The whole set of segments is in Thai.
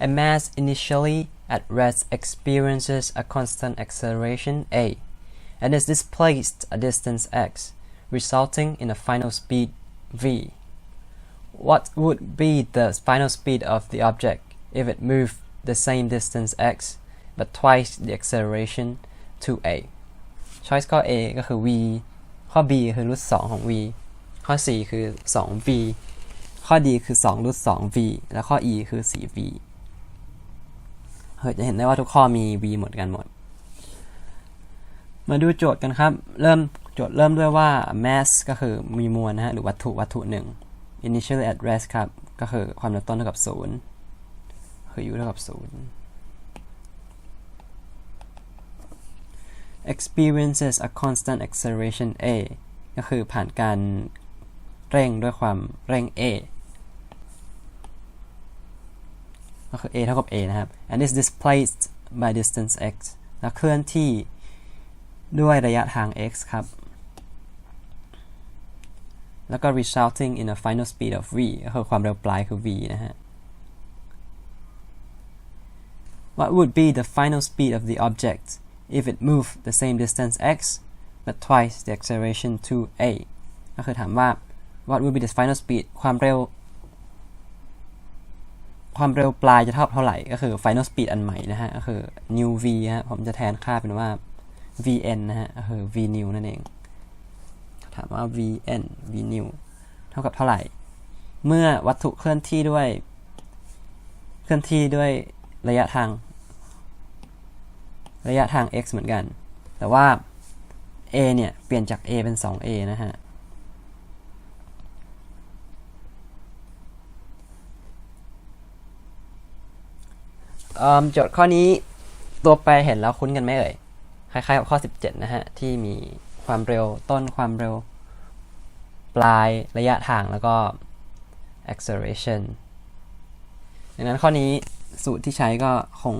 A mass initially at rest experiences a constant acceleration a and is displaced a distance x resulting in a final speed v what would be the final speed of the object if it moved the same distance x but twice the acceleration to a choice ข้อ a ก็คือ v ข้อ b คือรูท2ของ v ข้อ c คือ 2v ข้อ d คือ2รูท 2v แล้วข้อ e คือ 4v เฮ้ย จะเห็นได้ว่าทุกข้อมี v หมดกันหมด มาดูโจทย์กันครับ เริ่มโจทย์เริ่มด้วยว่า mass ก็คือมีมวลนะฮะหรือวัตถุวัตถุหนึ่ง initially at rest ครับ ก็คือความเร็วต้นเท่ากับ 0 คือ u เท่ากับ 0 experiences a constant acceleration a ก็คือผ่านการเร่งด้วยความเร่ง a ก็คือ a เท่ากับ a นะครับ and is displaced by distance x แล้วเคลื่อนที่ด้วยระยะทาง x ครับ แล้วก็ resulting in a final speed of v ก็คือความเร็วปลายคือ v นะฮะ What would be the final speed of the object if it moved the same distance x but twice the acceleration to a ก็คือถามว่า what would be the final speed ความเร็ว ความเร็วปลายจะเท่าเท่าไหร่ ก็คือ final speed อันใหม่นะฮะ ก็คือ new v ฮะ ผมจะแทนค่าเป็นว่า vn นะฮะ ก็คือ v new นั่นเอง ถามว่า vn v new เท่ากับเท่าไหร่ เมื่อวัตถุเคลื่อนที่ด้วย เคลื่อนที่ด้วยระยะทาง ระยะทาง x เหมือนกัน แต่ว่า a เนี่ย เปลี่ยนจาก a เป็น 2a นะฮะ เอิ่ม โจทย์ข้อนี้ตัวแปรเห็นแล้วคุ้นกันไหมเอ่ย คล้ายๆกับข้อ 17 นะฮะ ที่มีความเร็วต้นความเร็ว ปลายระยะทางแล้วก็ acceleration ดังนั้นข้อนี้สูตรที่ใช้ก็คง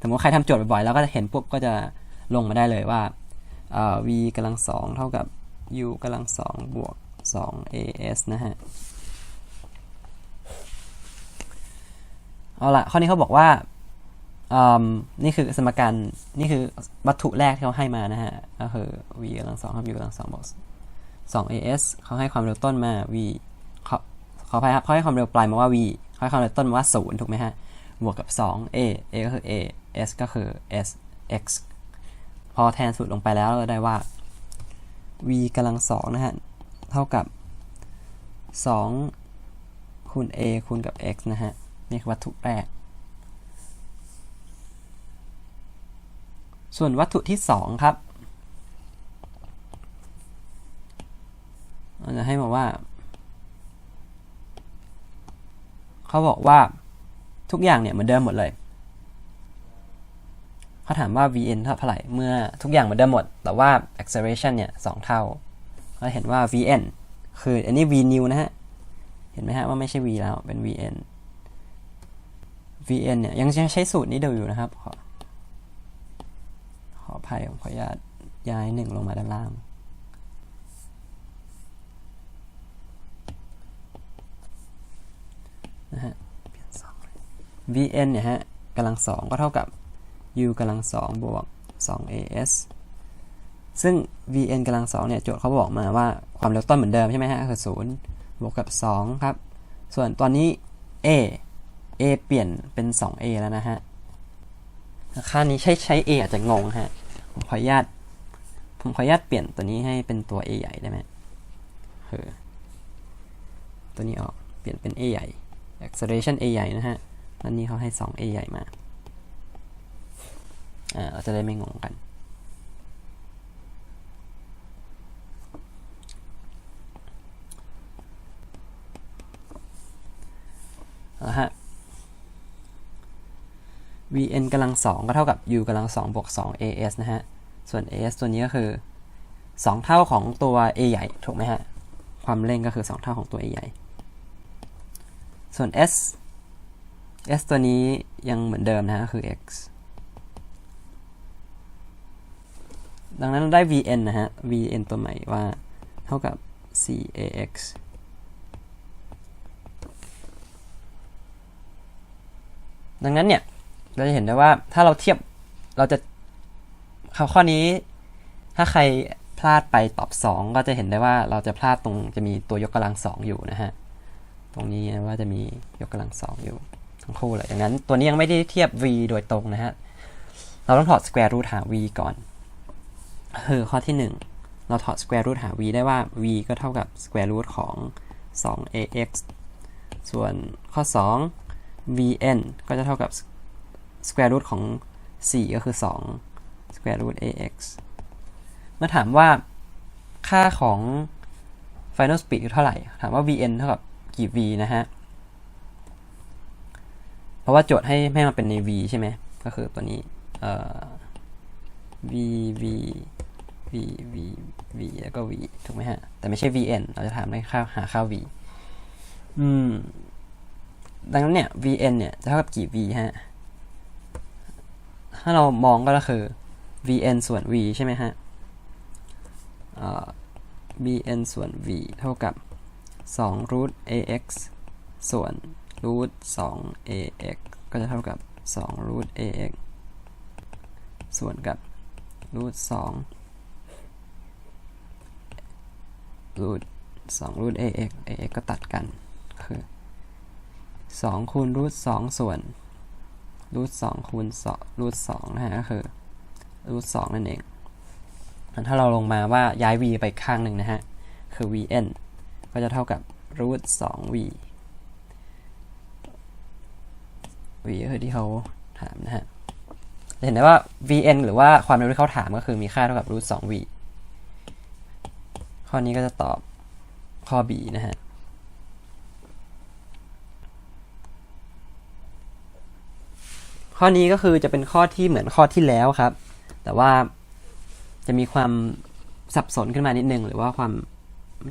สมมติใครทำโจทย์บ่อยๆ แล้วก็จะเห็นปุ๊บก็จะลงมาได้เลยว่า v กำลังสองเท่ากับ u กำลังสองบวก 2as นะฮะ เอาละข้อนี้เขาบอกว่า นี่คือสมการนี่คือวัตถุแรกที่เขาให้มานะฮะก็คือ v กำลังสองครับ u กำลังสองบวก 2as เขาให้ความเร็วต้นมา v เขาขออภัยครับเขาให้ความเร็วปลายมาว่า v เขาให้ความเร็วต้นมาว่า0ถูกไหมฮะบวกกับ 2a a ก็คือ a s ก็คือ s x พอแทนสูตรลงไปแล้วเราได้ว่า v กำลังสองนะฮะ เท่ากับ 2 คูณ a คูณกับ x นะฮะ นี่คือวัตถุแรก ส่วนวัตถุที่ 2 ครับเราจะให้มาว่า เขาบอกว่าทุกอย่างเนี่ยเหมือนเดิมหมดเลย เขาถามว่า vn เท่าไหร่ เมื่อทุกอย่างเหมือนเดิมหมด แต่ว่า acceleration เนี่ยสองเท่า เราเห็นว่า vn คืออันนี้ v new นะฮะ เห็นไหมฮะว่าไม่ใช่ v แล้ว เป็น vn vn เนี่ยยังใช้สูตรนี้เดิมอยู่นะครับข อขออภัยผมขออนุญาตย้ายหนึ่งลงมาด้านล่าง นะฮะ vn เนี่ยฮะกำลังสองก็เท่ากับ u กำลังสองบวก 2as ซึ่ง vn กำลังสองเนี่ยโจทย์เขาบอกมาว่าความเร็วต้นเหมือนเดิมใช่ไหมฮะคือศูนย์บวกกับ 2 ครับ ส่วนตอนนี้ a a เปลี่ยนเป็น 2a แล้วนะฮะ ค่านี้ใช้ใช้ a อาจจะงงฮะ ผมขออนุญาต ผมขออนุญาตเปลี่ยนตัวนี้ให้เป็นตัว a ใหญ่ได้ไหมคือตัวนี้ออก เปลี่ยนเป็น a ใหญ่ acceleration a ใหญ่นะฮะแล้วนี้เขาให้ 2a ใหญ่มา อ่า เราจะได้ไม่งงกันนะฮะ vn กำลังสองก็เท่ากับ u กำลังสองบวกสอง as นะฮะ ส่วน as ตัวนี้ก็คือสองเท่าของตัว a ใหญ่ถูกไหมฮะ ความเร่งก็คือสองเท่าของตัว a ใหญ่ ส่วน s s ตัวนี้ยังเหมือนเดิมนะฮะ คือ x ดังนั้นเราได้ vn นะฮะ vn ตัวใหม่ว่าเท่ากับ 4ax ดังนั้นเนี่ย เราจะเห็นได้ว่าถ้าเราเทียบเราจะข้อข้อนี้ ถ้าใครพลาดไปตอบ 2 ก็จะเห็นได้ว่าเราจะพลาดตรงจะมีตัวยกกำลังสองอยู่นะฮะ ตรงนี้ว่าจะมียกกำลังสองอยู่ทั้งคู่เลยดังนั้นตัวนี้ยังไม่ได้เทียบ v โดยตรงนะฮะ เราต้องถอด square root หา v ก่อนคือข้อที่ 1 เราถอด square root หา v ได้ว่า v ก็เท่ากับ square root ของ 2ax ส่วนข้อ 2 vn ก็จะเท่ากับ square root ของ 4 ก็คือ 2 square root ax เมื่อถามว่าค่าของ final speed คือเท่าไหร่ ถามว่า vn เท่ากับกี่ v นะฮะ เพราะว่าโจทย์ให้ให้มาเป็นใน v ใช่ไหม ก็คือตัวนี้เอ่อ v v v v v แล้วก็ v ถูกไหมฮะ แต่ไม่ใช่ vn เราจะถามในค่าหาค่า v อืม ดังนั้นเนี่ย vn เนี่ยจะเท่ากับกี่ v ฮะ ถ้าเรามองก็คือ vn ส่วน v ใช่ไหมฮะ v n ส่วน v เท่ากับ2 root ax ส่วน root 2 ax ก็จะเท่ากับ2 root ax ส่วนกับ root 2 root 2 root ax ax ก็ตัดกัน คือ2คูณ root 2 ส่วน root 2คูณ2 root 2นะฮะก็คือ root 2นั่นเองถ้าเราลงมาว่าย้าย v ไปข้างหนึ่งนะฮะ คือ vn ก็จะเท่ากับ root 2 v v ก็คือที่เขาถามนะฮะเห็นได้ว่า vn หรือว่าความเร็วที่เขาถามก็คือมีค่าเท่ากับ root 2 v ข้อนี้ก็จะตอบข้อ b นะฮะ ข้อนี้ก็คือจะเป็นข้อที่เหมือนข้อที่แล้วครับ แต่ว่าจะมีความสับสนขึ้นมานิดนึง หรือว่าความ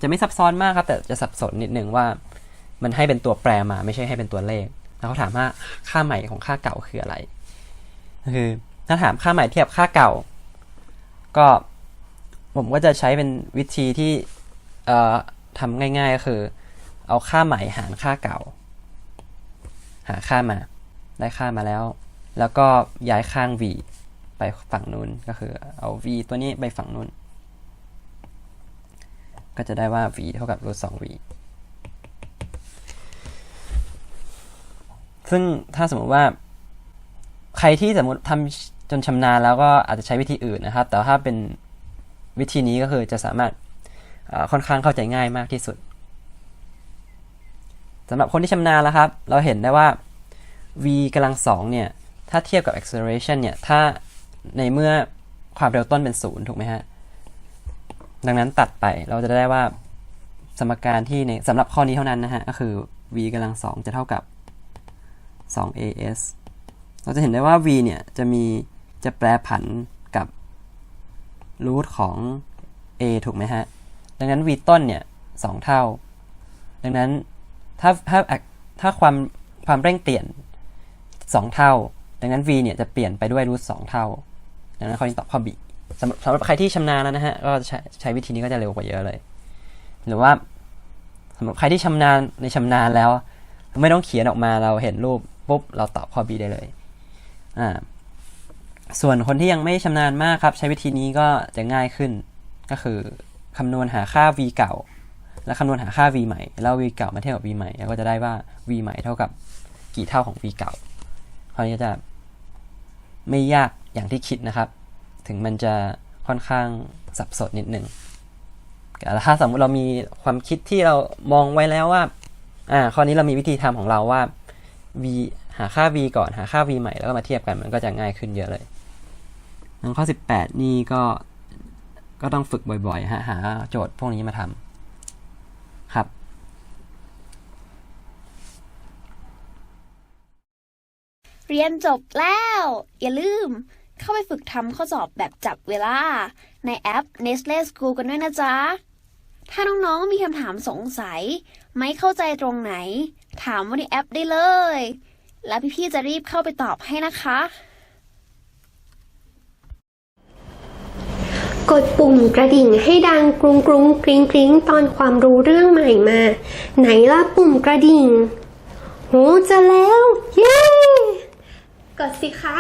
จะไม่ซับซ้อนมากครับ แต่จะสับสนนิดนึงว่า มันให้เป็นตัวแปรมาไม่ใช่ให้เป็นตัวเลข แล้วเขาถามว่าค่าใหม่ของค่าเก่าคืออะไรคือถ้าถามค่าใหม่เทียบค่าเก่า ก็ผมก็จะใช้เป็นวิธีที่เอ่อทำง่ายๆก็คือ เอาค่าใหม่หารค่าเก่า หาค่ามา ได้ค่ามาแล้ว แล้วก็ย้ายข้าง v ไปฝั่งนู้นก็คือเอา v ตัวนี้ไปฝั่งนู้น ก็จะได้ว่า v เท่ากับ root 2 v ซึ่งถ้าสมมติว่า ใครที่สมมติทำจนชำนาญแล้วก็อาจจะใช้วิธีอื่นนะครับ แต่ถ้าเป็นวิธีนี้ก็คือจะสามารถค่อนข้างเข้าใจง่ายมากที่สุดสำหรับคนที่ชำนาญแล้วครับ เราเห็นได้ว่า v กำลังสองเนี่ย ถ้าเทียบกับ acceleration เนี่ย ถ้าในเมื่อความเร็วต้นเป็นศูนย์ถูกไหมฮะ ดังนั้นตัดไปเราจะได้ว่าสมการที่ในสำหรับข้อนี้เท่านั้นนะฮะ ก็คือ v กำลังสองจะเท่ากับ 2as เราจะเห็นได้ว่า v เนี่ยจะมีจะแปรผันกับรูทของ a ถูกไหมฮะ ดังนั้น v ต้นเนี่ยสองเท่า ดังนั้นถ้าถ้าถ้าความความเร่งเปลี่ยน2เท่า ดังนั้น v เนี่ยจะเปลี่ยนไปด้วยรูทสองเท่า ดังนั้นข้อนี้ตอบข้อ b สำสำหรับใครที่ชำนาญแล้วนะฮะ ก็ใช้ใช้วิธีนี้ก็จะเร็วกว่าเยอะเลย หรือว่าสำหรับใครที่ชำนาญในชำนาญแล้ว ไม่ต้องเขียนออกมาเราเห็นรูปปุ๊บเราตอบข้อ b ได้เลย อ่า ส่วนคนที่ยังไม่ชำนาญมากครับ ใช้วิธีนี้ก็จะง่ายขึ้น ก็คือคำนวณหาค่า v เก่า แล้วคำนวณหาค่า v ใหม่ แล้ว v เก่ามาเทียบกับ v ใหม่ แล้วก็จะได้ว่า v ใหม่เท่ากับกี่เท่าของ v เก่าคราวนี้จะ ไม่ยากอย่างที่คิดนะครับ ถึงมันจะค่อนข้างสับสนนิดนึงแต่ถ้าสมมติเรามีความคิดที่เรามองไว้แล้วว่า อ่า ข้อนี้เรามีวิธีทำของเราว่า v หาค่า v ก่อนหาค่า v ใหม่แล้วก็มาเทียบกันมันก็จะง่ายขึ้นเยอะเลยงั้นข้อ 18 นี่ก็ก็ต้องฝึกบ่อยๆฮะหาโจทย์พวกนี้มาทำครับ เรียนจบแล้ว อย่าลืม เข้าไปฝึกทำข้อสอบแบบจับเวลา ในแอป Nestle School กันด้วยนะจ๊ะ ถ้าน้องๆมีคำถามสงสัย ไม่เข้าใจตรงไหน ถามว่าในแอปได้เลย แล้วพี่ๆจะรีบเข้าไปตอบให้นะคะ กดปุ่มกระดิ่งให้ดังกรุงกรุงกริงกริงตอนความรู้เรื่องใหม่มา ไหนล่ะปุ่มกระดิ่ง โหจะแล้ว เย้ กดสิคะ